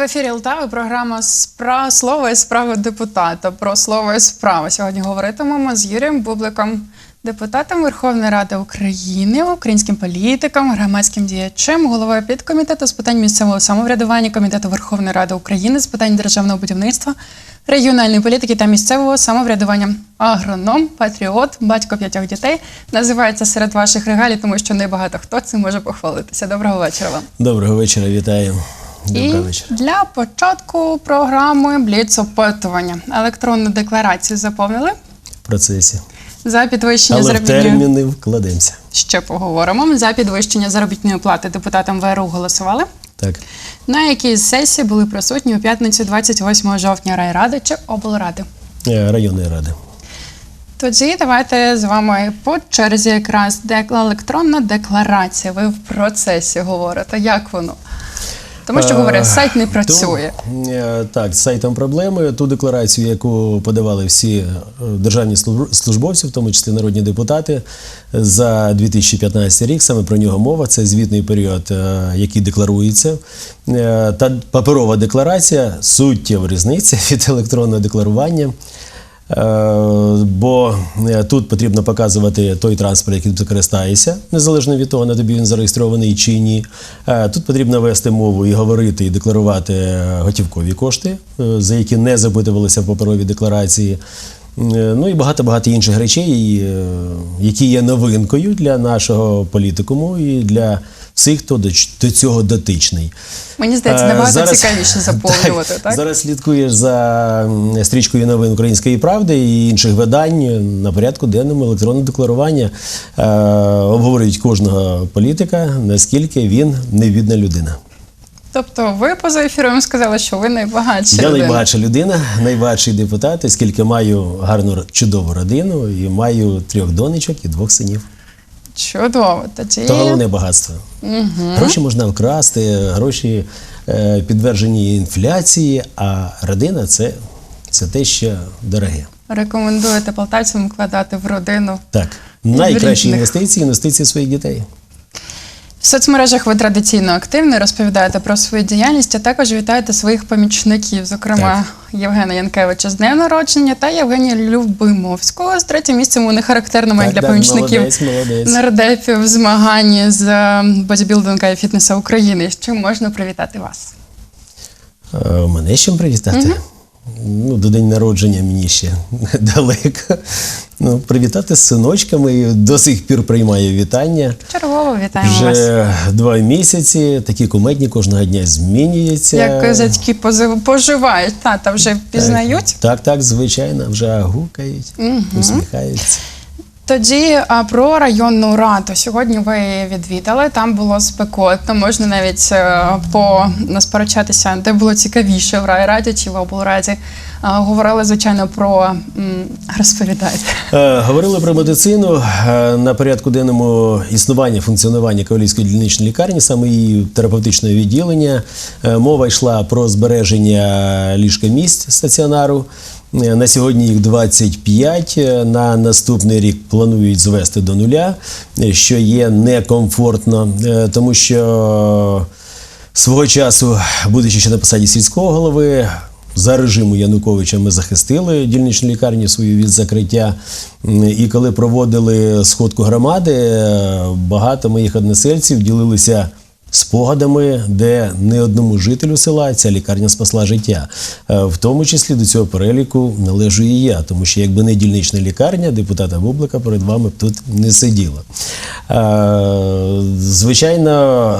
в ефірі Лтави програма Спра слово і справа депутата. Про слово і справа. Сьогодні говоритимемо з Юрієм Бубликом, депутатом Верховної Ради України, українським політиком, громадським діячем, головою підкомітету з питань місцевого самоврядування Комітету Верховної Ради України з питань державного будівництва, регіональної політики та місцевого самоврядування. Агроном, патріот, батько п'ятьох дітей називається серед ваших регалій, тому що небагато хто цим може похвалитися. Доброго вечора вам. Доброго вечора, вітаю. І для початку програми бліц опитування. Електронну декларацію заповнили В процесі. за підвищення Але в заробітної терміни вкладемося. ще поговоримо. За підвищення заробітної плати депутатам ВРУ голосували. Так. На якій сесії були присутні у п'ятницю 28 жовтня райради чи облради. Е, Районної ради. Тоді давайте з вами по черзі якраз електронна декларація. Ви в процесі говорите. Як воно? Тому що Е, говорять, сайт не працює. То, е, так, з сайтом проблеми. Ту декларацію, яку подавали всі е, державні служб- службовці, в тому числі народні депутати, за 2015 рік, саме про нього мова. Це звітний період, е, який декларується. Е, Та паперова декларація суттєва різниця від електронного декларування. Е, Бо е, тут потрібно показувати той транспорт, яким ти користаєшся, незалежно від того, на тобі він зареєстрований чи ні. Е, Тут потрібно вести мову і говорити, і декларувати готівкові кошти, за які не запитувалися в паперовій декларації. Ну і багато-багато інших речей, які є новинкою для нашого політикуму і для всіх, хто до цього дотичний. Мені здається, Е, набагато цікавіше заповнювати, так? Зараз слідкуєш за стрічкою новин Української правди і інших видань на порядку денному електронне декларування. Е, обговорюють кожного політика, наскільки він невідна людина. Тобто ви поза ефіром сказали, що ви найбагатша Я людина. найбагатша людина, найбагатший депутат, оскільки маю гарну чудову родину і маю трьох донечок і двох синів. Чудово. Тоді То головне багатство. Гроші можна вкрасти, гроші е, підтверджені інфляції, а родина це, це те, що дороге. рекомендуєте полтавцям вкладати в родину. Так, найкращі інвестиції інвестиції в своїх дітей. В соцмережах ви традиційно активні, розповідаєте про свою діяльність, а також вітаєте своїх помічників, зокрема Євгена Янкевича з днем народження та Євгенія Любимовського з третім місцем у нехарактерному як для помічників молодець, молодець. нардепів в змаганні з е, бодібілдинга і фітнеса України. З чим можна привітати вас? Е, Мене з чим привітати? Ну, до день народження мені ще далеко. Ну, привітати з синочками. До сих пір приймаю вітання. Чергово вітаємо вас. Вже два місяці. Такі кумедні кожного дня змінюються. Як козачки поживають, тата вже впізнають. Так, так, звичайно, вже гукають, усміхаються. Тоді про районну раду. Сьогодні ви відвідали. Там було спекотно. Можна навіть е, по насперечатися, де було цікавіше в райраді чи в облраді. Говорили звичайно про розповідайте. Е, Говорили про медицину Е, на порядку денному існування функціонування Кавалівської дільничної лікарні, саме її терапевтичного відділення. Мова йшла про збереження ліжка місць стаціонару. Е, На сьогодні їх 25. Е, На наступний рік планують звести до нуля, е, що є некомфортно, тому що свого часу, будучи ще на посаді сільського голови, за режиму Януковича ми захистили дільничну лікарню свою від закриття. І коли проводили сходку громади, багато моїх односельців ділилися спогадами, де не одному жителю села ця лікарня спасла життя. Е, В тому числі до цього переліку належу і я, тому що якби не дільнична лікарня, депутата Бублика перед вами б тут не сиділа. Е, Звичайно,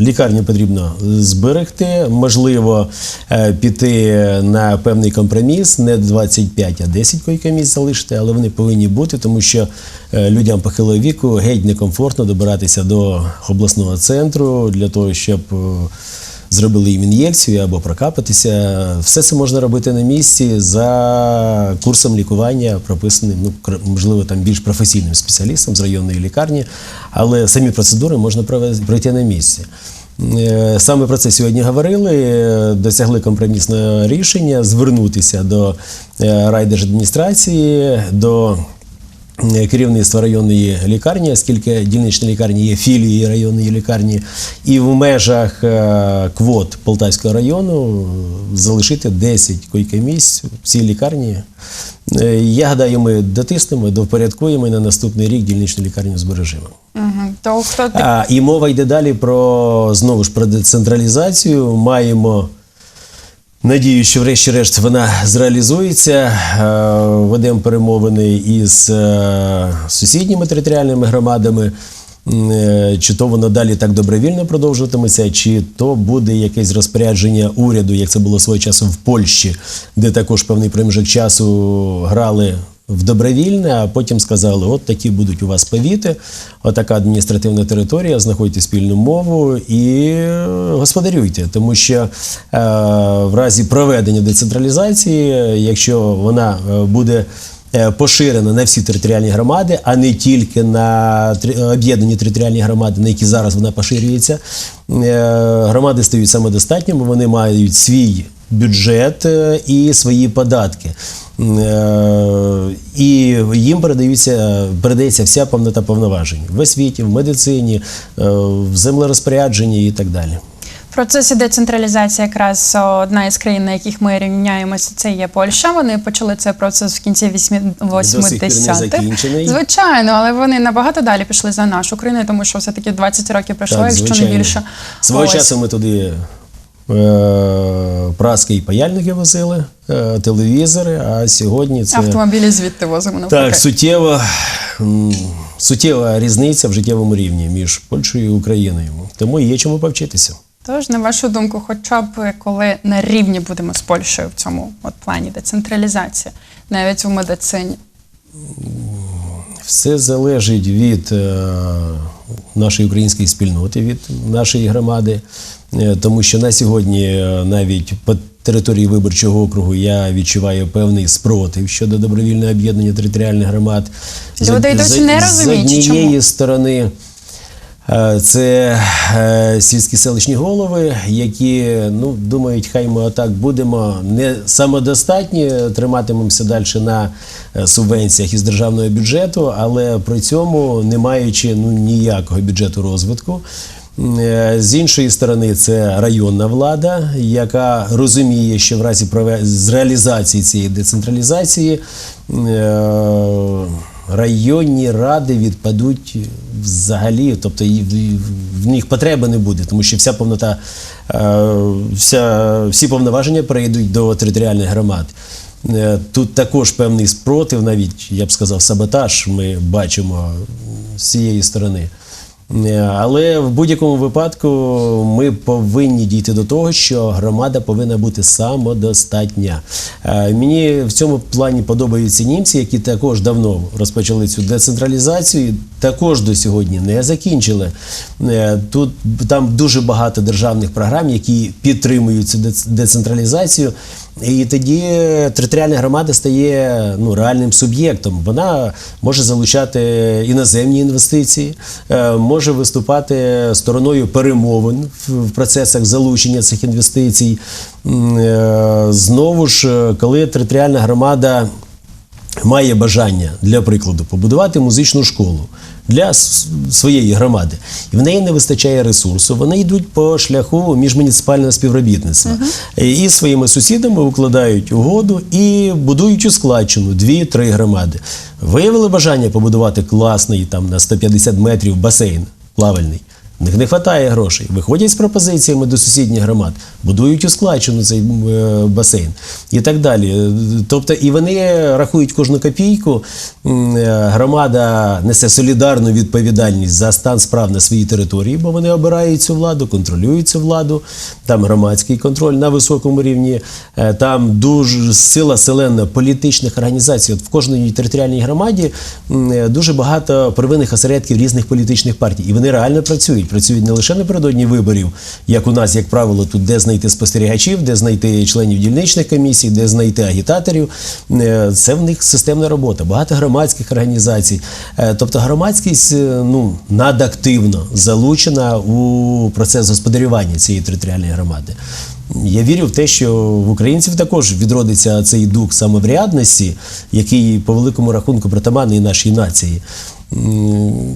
лікарню потрібно зберегти, можливо, е, піти на певний компроміс, не 25, а 10 койкомісць залишити, але вони повинні бути, тому що е, людям похилого віку геть некомфортно добиратися до обласного центру для того, щоб е, зробили їм ін'єкцію або прокапатися. Все це можна робити на місці за курсом лікування, прописаним, ну, можливо, там більш професійним спеціалістом з районної лікарні, але самі процедури можна пройти на місці. Е, Саме про це сьогодні говорили, досягли компромісного рішення звернутися до е, райдержадміністрації, до керівництва районної лікарні, оскільки дільнична лікарня є філією районної лікарні, і в межах е, квот Полтавського району е, залишити 10 койкомісць в цій лікарні. Е, Я гадаю, ми дотиснемо, довпорядкуємо і на наступний рік дільничну лікарню збережемо. Угу. То хто? А, і мова йде далі про знову ж про децентралізацію. Маємо надію, що врешті-решт вона зреалізується. Е, Ведемо перемовини із е, сусідніми територіальними громадами. Е, Чи то воно далі так добровільно продовжуватиметься, чи то буде якесь розпорядження уряду, як це було свого часу в Польщі, де також певний проміжок часу грали в добровільне, а потім сказали: от такі будуть у вас повіти, отака адміністративна територія, знаходьте спільну мову і е, господарюйте. Тому що е, в разі проведення децентралізації, якщо вона е, буде е, поширена на всі територіальні громади, а не тільки на об'єднані територіальні громади, на які зараз вона поширюється, е, громади стають самодостатніми, вони мають свій бюджет е, і свої податки. Е, І їм передаються, передається вся повнота повноважень в освіті, в медицині, е, в землерозпорядженні і так далі. Процесі децентралізації якраз одна із країн, на яких ми рівняємося, це є Польща. Вони почали цей процес в кінці вісьмі- До сих пір не 80-х. Звичайно, але вони набагато далі пішли за нашу країну, тому що все-таки 20 років пройшло, якщо не більше. Свого Ось. часу ми туди е, праски і паяльники возили, е, телевізори, а сьогодні це Автомобілі звідти возимо навпаки. так, суттєва, суттєва різниця в життєвому рівні між Польщею і Україною. Тому є чому повчитися. Тож, на вашу думку, хоча б коли на рівні будемо з Польщею в цьому от плані децентралізації, навіть у медицині. Все залежить від е, нашої української спільноти, від нашої громади, Е, тому що на сьогодні е, навіть по території виборчого округу я відчуваю певний спротив щодо добровільного об'єднання територіальних громад. Люди досі не розуміють, з однієї чому. сторони. Е, Це е, сільські селищні голови, які ну, думають, хай ми отак будемо не самодостатні, триматимемося далі на е, субвенціях із державного бюджету, але при цьому не маючи ну, ніякого бюджету розвитку. З іншої сторони, це районна влада, яка розуміє, що в разі з реалізації цієї децентралізації е, районні ради відпадуть взагалі, тобто в- них потреби не буде, тому що вся повнота, е, вся, всі повноваження перейдуть до територіальних громад. Е, Тут також певний спротив, навіть я б сказав, саботаж ми бачимо з цієї сторони. Е, Але в будь-якому випадку ми повинні дійти до того, що громада повинна бути самодостатня. Е, Мені в цьому плані подобаються німці, які також давно розпочали цю децентралізацію, і також до сьогодні не закінчили. Е, Тут там дуже багато державних програм, які підтримують цю децентралізацію. І тоді територіальна громада стає ну, реальним суб'єктом. Вона може залучати іноземні інвестиції, е, може виступати стороною перемовин в, процесах залучення цих інвестицій. Е, Знову ж, е, коли територіальна громада має бажання, для прикладу, побудувати музичну школу для своєї громади, і в неї не вистачає ресурсу, вони йдуть по шляху міжмуніципального співробітництва. І І своїми сусідами укладають угоду і будують у складчину дві-три громади. Виявили бажання побудувати класний там на 150 метрів басейн плавальний. В них не вистачає грошей. Виходять з пропозиціями до сусідніх громад, будують у складчину цей е, басейн і так далі. Е, Тобто, і вони рахують кожну копійку. Е, Громада несе солідарну відповідальність за стан справ на своїй території, бо вони обирають цю владу, контролюють цю владу. Там громадський контроль на високому рівні. Там дуже сила селена політичних організацій. От в кожній територіальній громаді дуже багато первинних осередків різних політичних партій, і вони реально працюють. Працюють. Не лише напередодні виборів, як у нас, як правило, тут де знайти спостерігачів, де знайти членів дільничних комісій, де знайти агітаторів. Е, Це в них системна робота, багато громадських організацій. Е, Тобто громадськість е, ну, надактивно залучена у процес господарювання цієї територіальної громади. Я вірю в те, що в українців також відродиться цей дух самоврядності, який по великому рахунку притаманний нашій нації.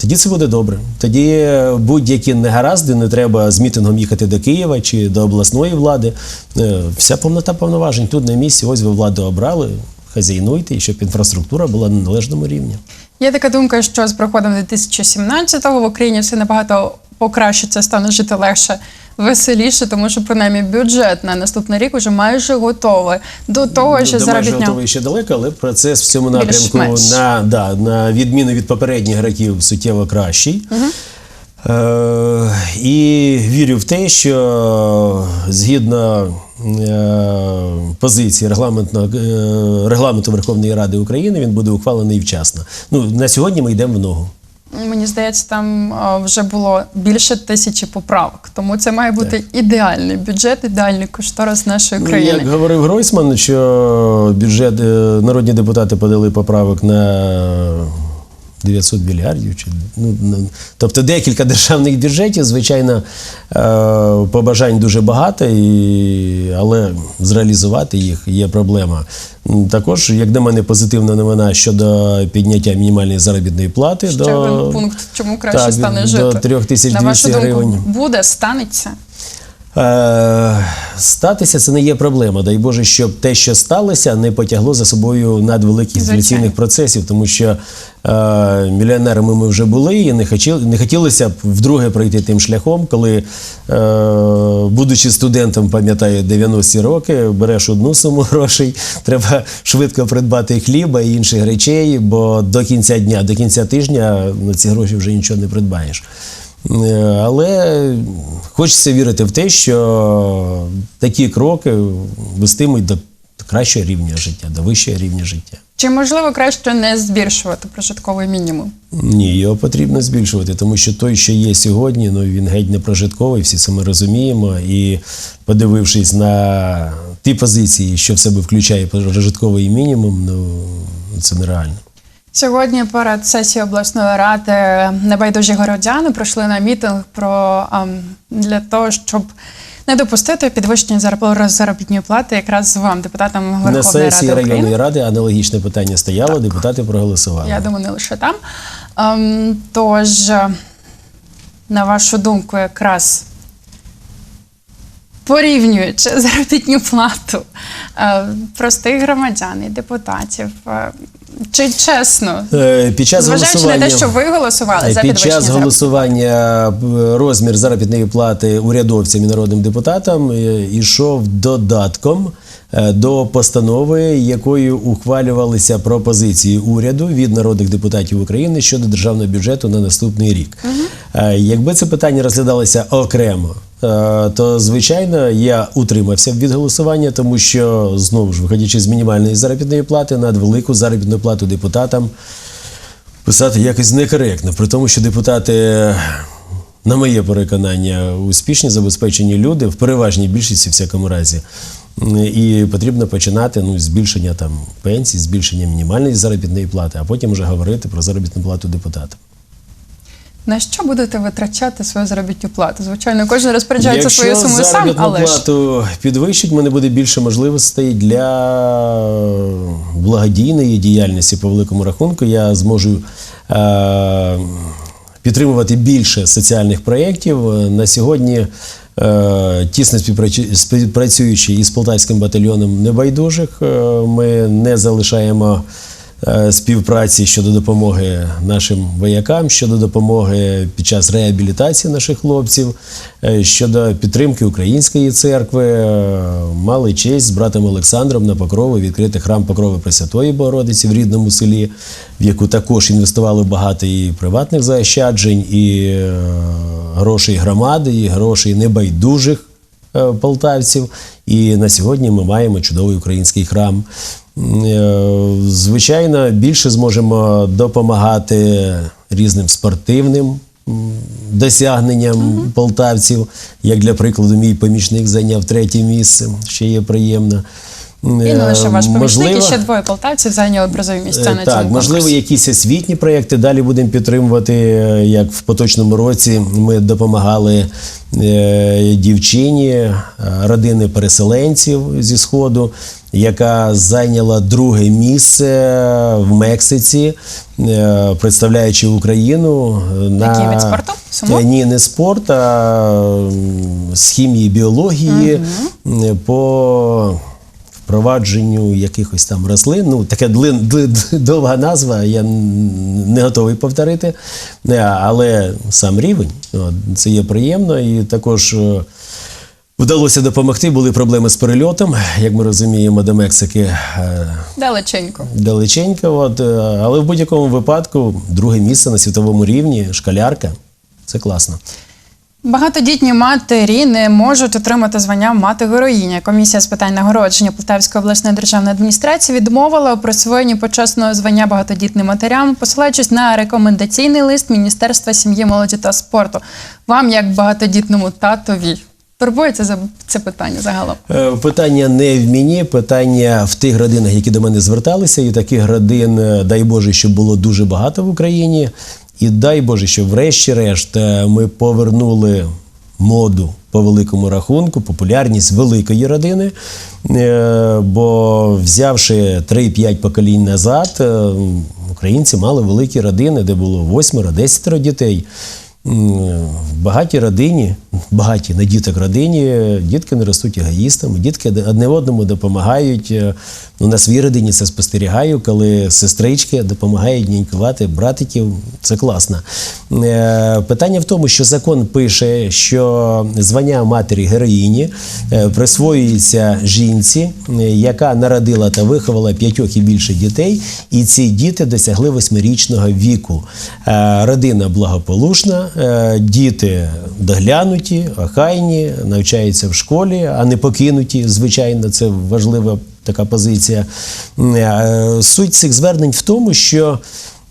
Тоді це буде добре. Тоді будь-які негаразди не треба з мітингом їхати до Києва чи до обласної влади. Е, Вся повнота повноважень тут на місці. Ось ви владу обрали. Хазяйнуйте, щоб інфраструктура була на належному рівні. Є така думка, що з проходом 2017-го в Україні все набагато покращиться, стане жити легше, веселіше, тому що принаймні бюджет на наступний рік вже майже готовий. До того, що До майже готовий ще далеко, але процес в цьому напрямку на, да, на відміну від попередніх років суттєво кращий. Е, і вірю в те, що згідно е, позиції регламентного, е, регламенту Верховної Ради України він буде ухвалений вчасно. Ну, на сьогодні ми йдемо в ногу. Мені здається, там вже було більше тисячі поправок. Тому це має бути ідеальний бюджет, ідеальний кошторис нашої Ну, країни. Як говорив Гройсман, що бюджет е, народні депутати подали поправок на 900 мільярдів. Чи, ну, ну, тобто декілька державних бюджетів, звичайно, е, побажань дуже багато, і, але зреалізувати їх є проблема. Також, як на мене, позитивна новина щодо підняття мінімальної заробітної плати Ще до один пункт, чому краще Так, стане до жити. 3200 На вашу гривень. буде, станеться? Статися це не є проблема. Дай Боже, щоб те, що сталося, не потягло за собою надвеликих інфляційних процесів, тому що е, мільйонерами ми вже були, і не хотіли, не хотілося б вдруге пройти тим шляхом, коли, е, будучи студентом, пам'ятаю, 90-ті роки, береш одну суму грошей, треба швидко придбати хліба і інших речей, бо до кінця дня, до кінця тижня на ці гроші вже нічого не придбаєш. Е, Але хочеться вірити в те, що такі кроки вестимуть до кращого рівня життя, до вищого рівня життя. Чи можливо краще не збільшувати прожитковий мінімум? Ні, його потрібно збільшувати, тому що той, що є сьогодні, ну він геть не прожитковий, всі це ми розуміємо. І подивившись на ті позиції, що в себе включає прожитковий мінімум, ну це нереально. Сьогодні перед сесією обласної ради небайдужі городяни прийшли на мітинг про для того, щоб не допустити підвищення заробітної плати якраз вам, депутатам На Верховної сесії Ради України. районної ради аналогічне питання стояло, депутати проголосували. Я думаю, не лише там. Ем, тож, на вашу думку, якраз порівнюючи заробітну плату е, простих громадян і депутатів, е, чи чесно, Е, Під час зважаючи на те, що ви голосували за Під час голосування розмір заробітної плати урядовцям і народним депутатам ішов додатком до постанови, якою ухвалювалися пропозиції уряду від народних депутатів України щодо державного бюджету на наступний рік. Е, Якби це питання розглядалося окремо. е, То звичайно я утримався від голосування, тому що знову ж виходячи з мінімальної заробітної плати над велику заробітну плату депутатам писати якось некоректно, при тому, що депутати, на моє переконання, успішні забезпечені люди в переважній більшості, в всякому разі. І потрібно починати ну, збільшення там пенсій, збільшення мінімальної заробітної плати, а потім вже говорити про заробітну плату депутатам. На що будете витрачати свою заробітну плату? Звичайно, кожен розпоряджається Якщо своєю сумою сам, але ж плату підвищить, мене буде більше можливостей для благодійної діяльності по великому рахунку. Я зможу е, підтримувати більше соціальних проєктів. На сьогодні е, тісно співпрацю- співпрацюючи із полтавським батальйоном небайдужих, е, ми не залишаємо е, співпраці щодо допомоги нашим воякам, щодо допомоги під час реабілітації наших хлопців, е, щодо підтримки української церкви. Е, Мали честь з братом Олександром на Покрові відкрити храм Покрови Пресвятої Богородиці в рідному селі, в яку також інвестували багато і приватних заощаджень, і е, грошей громади, і грошей небайдужих е, полтавців. І на сьогодні ми маємо чудовий український храм. Е, Звичайно, більше зможемо допомагати різним спортивним досягненням досягненням полтавців. Як для прикладу, мій помічник зайняв третє місце, що є приємно. І не лише ваш помічник, і ще двоє полтавців зайняли призові місця Е, на Так, цьому можливо, конкурсі. якісь освітні проєкти далі будемо підтримувати. е, Як в поточному році ми допомагали е, дівчині е, родини переселенців зі Сходу, яка зайняла друге місце в Мексиці, е, представляючи Україну е, на Який вид спорту? Сумо? Е, Ні, не спорт, а з хімії, біології м, по впровадженню якихось там рослин. Ну, таке довга назва, я не готовий повторити. Е, Але сам рівень, це є приємно. І також е, вдалося допомогти. Були проблеми з перельотом, як ми розуміємо, до Мексики. е, Далеченько. далеченько. От, але в будь-якому випадку друге місце на світовому рівні, шкалярка. Це класно. Багатодітні матері не можуть отримати звання мати героїня. Комісія з питань нагородження Полтавської обласної державної адміністрації відмовила у присвоєнні почесного звання багатодітним матерям, посилаючись на рекомендаційний лист Міністерства сім'ї, молоді та спорту. Вам, як багатодітному татові, турбується за це питання загалом? Е, Питання не в мені, питання в тих родинах, які до мене зверталися, і таких родин, е, дай Боже, щоб було дуже багато в Україні. І дай Боже, що врешті-решт е, ми повернули моду по великому рахунку, популярність великої родини. Е, Бо взявши 3-5 поколінь назад, е, українці мали великі родини, де було 8-10 дітей. В багатій родині, багаті на діток родині, дітки не ростуть егоїстами, дітки одне одному допомагають. Е, Ну, на своїй родині це спостерігаю, коли сестрички допомагають нянькувати братиків. Це класно. Е, Питання в тому, що закон пише, що звання матері героїні е, присвоюється жінці, яка народила та виховала п'ятьох і більше дітей, і ці діти досягли восьмирічного віку. Родина благополучна, діти доглянуті, охайні, навчаються в школі, а не покинуті. Звичайно, це важлива така позиція. Е, Суть цих звернень в тому, що е,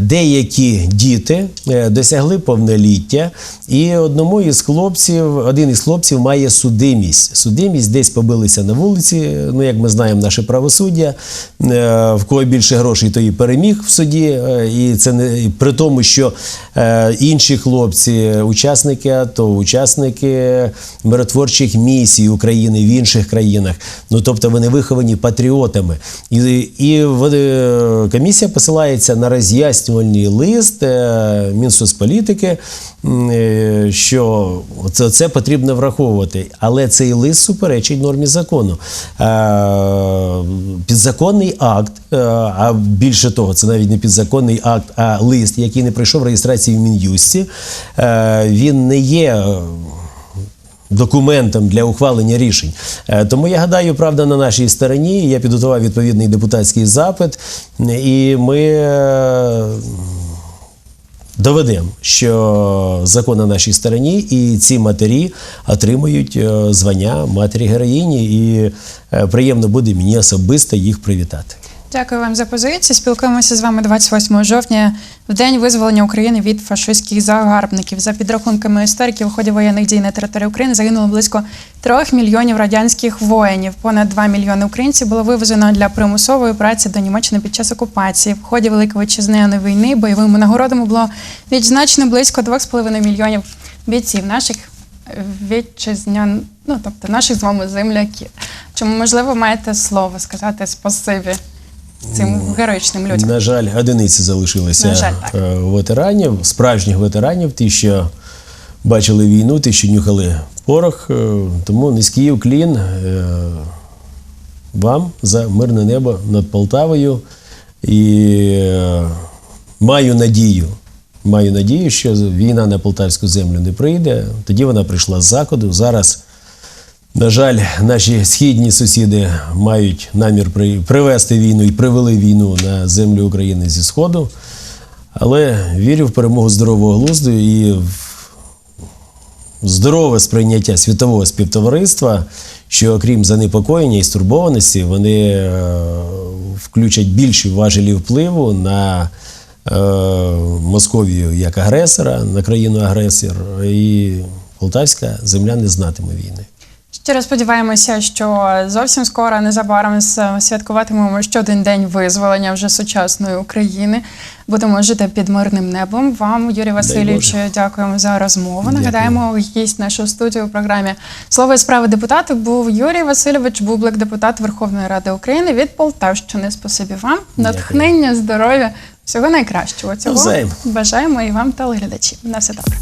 деякі діти е, досягли повноліття, і одному із хлопців, один із хлопців має судимість. Судимість десь побилися на вулиці. Ну, як ми знаємо, наше правосуддя. Е, В кого більше грошей, то і переміг в суді. Е, І це не при тому, що е, інші хлопці, учасники АТО, учасники миротворчих місій України в інших країнах. Ну тобто вони виховані патріотами. І, і вони- комісія посилається на роз'яснювальний лист е, Мінсоцполітики, е, що це, це потрібно враховувати. Але цей лист суперечить нормі закону. Е, Підзаконний акт, а більше того, це навіть не підзаконний акт, а лист, який не пройшов реєстрації в Мін'юсті, він не є. Документом для ухвалення рішень. Е, Тому я гадаю, правда на нашій стороні. Я підготував відповідний депутатський запит, і ми е, доведемо, що закон на нашій стороні, і ці матері отримують е, звання матері героїні, і приємно буде мені особисто їх привітати. Дякую вам за позицію. Спілкуємося з вами 28 жовтня, в день визволення України від фашистських загарбників. За підрахунками істориків, у ході воєнних дій на території України загинуло близько 3 мільйонів радянських воїнів. Понад 2 мільйони українців було вивезено для примусової праці до Німеччини під час окупації. В ході Великої вітчизняної війни бойовими нагородами було відзначено близько 2,5 мільйонів бійців наших вітчизнян, ну тобто наших з вами земляків. Чому можливо маєте слово сказати спасибі цим героїчним людям? На жаль, одиниці залишилися На жаль, так. е, ветеранів, справжніх ветеранів, ті, що бачили війну, ті, що нюхали порох. Е, Тому низький уклін е, вам за мирне небо над Полтавою. І маю надію. Маю надію, що війна на полтавську землю не прийде. Тоді вона прийшла з заходу. Зараз на жаль, наші східні сусіди мають намір при- привести війну і привели війну на землю України зі Сходу. Але вірю в перемогу здорового глузду і в здорове сприйняття світового співтовариства, що окрім занепокоєння і стурбованості, вони е, включать більші важелі впливу на е, Московію як агресора на країну агресор, і полтавська земля не знатиме війни. Щиро сподіваємося, що зовсім скоро, незабаром святкуватимемо ще один день визволення вже сучасної України. Будемо жити під мирним небом. Вам, Юрій Васильович, дякуємо за розмову. Дякую. Нагадаємо, гість нашої студії у програмі Слово і справи депутату був Юрій Васильович Бублик, депутат Верховної Ради України від Полтавщини. Спасибі вам, натхнення, здоров'я, всього найкращого. Цього Навзаєм. бажаємо і вам, телеглядачі. На все добре.